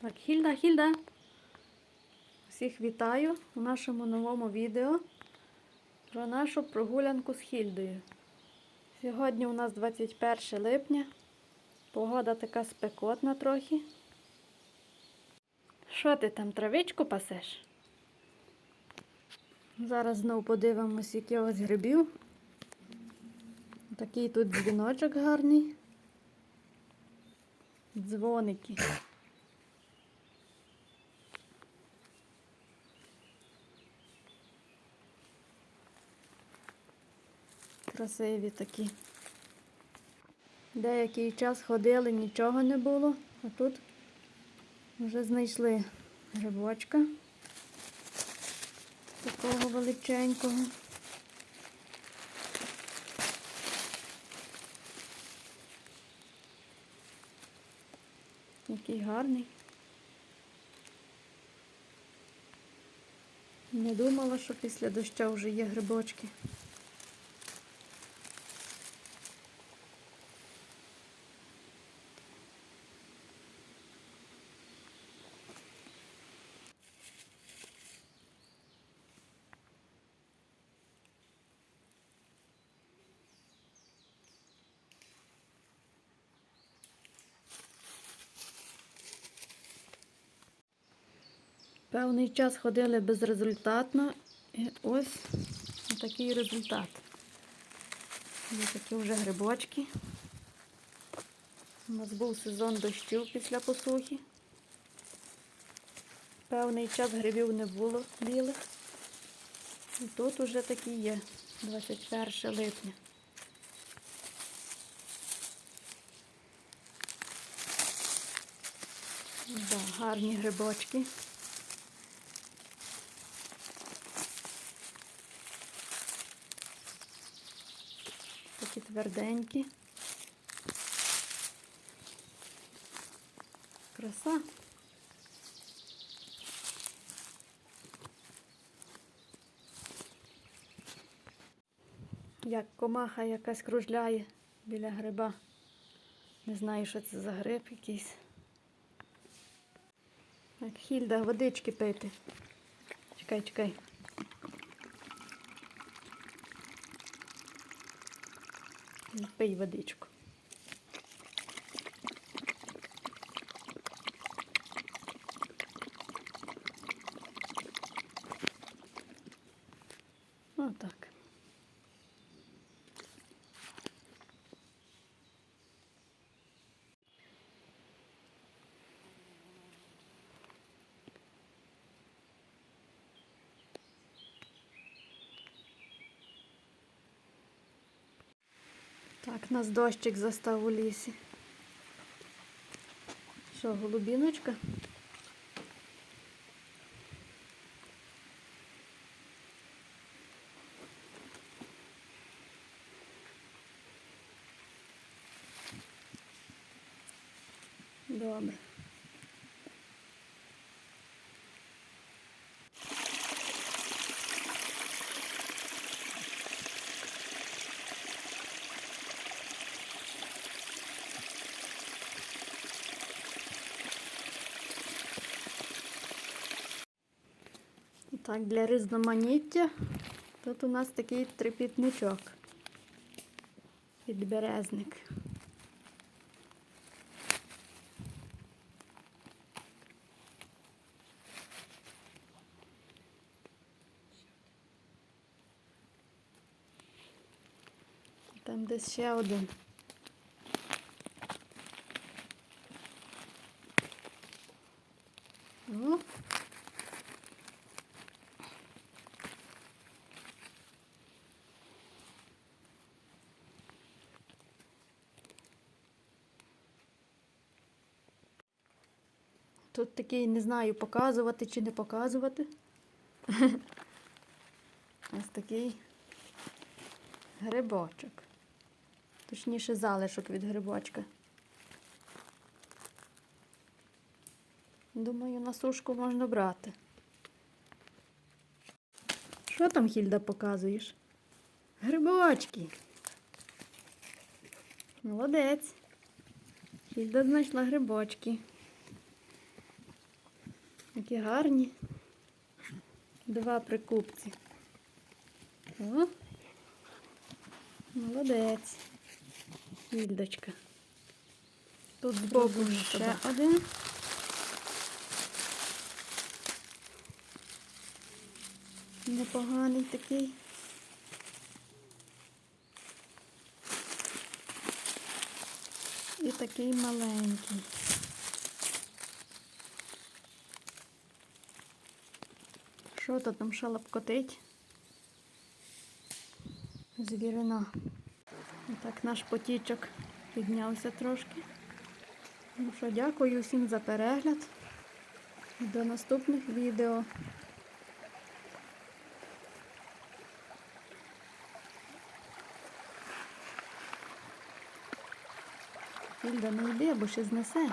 Так, Хільда, Хільда. Всіх вітаю у нашому новому відео про нашу прогулянку з Хільдою. Сьогодні у нас 21 липня. Погода така спекотна трохи. Що ти там травичку пасеш? Зараз знову подивимось, які ось грибів. Такий тут дзвіночок гарний. Дзвоники. Красиві такі. Деякий час ходили, нічого не було, а тут вже знайшли грибочка такого величенького. Який гарний. Не думала, що після дощу вже є грибочки. Певний час ходили безрезультатно. І ось такий результат. Є такі вже грибочки. У нас був сезон дощів після посухи. Певний час грибів не було білих. І тут уже такі є 21 липня. Да, гарні грибочки. Такі тверденькі. Краса. Як комаха якась кружляє біля гриба. Не знаю, що це за гриб якийсь. Так, Хільда, водички пити. Чекай, чекай. Пий водичку. Отак. Так, нас дощик застав у лісі. Що, голубіночка? Добре. Так, для різноманіття тут у нас такий трипітничок. Підберезник. Там десь ще один. О, Тут такий не знаю, показувати чи не показувати. Ось такий грибочок. Точніше, залишок від грибочка. Думаю, на сушку можна брати. Що там, Хільда, показуєш? Грибочки. Молодець. Хільда знайшла грибочки. Які гарні. Два прикупці. О, молодець. Хільдочка. Тут збоку ще один. Непоганий такий. І такий маленький. Що то там шалапкотить? Звірина. Так наш потічок піднявся трошки. Ну що, дякую всім за перегляд. До наступних відео. Ільда, не йди, бо ще знесе.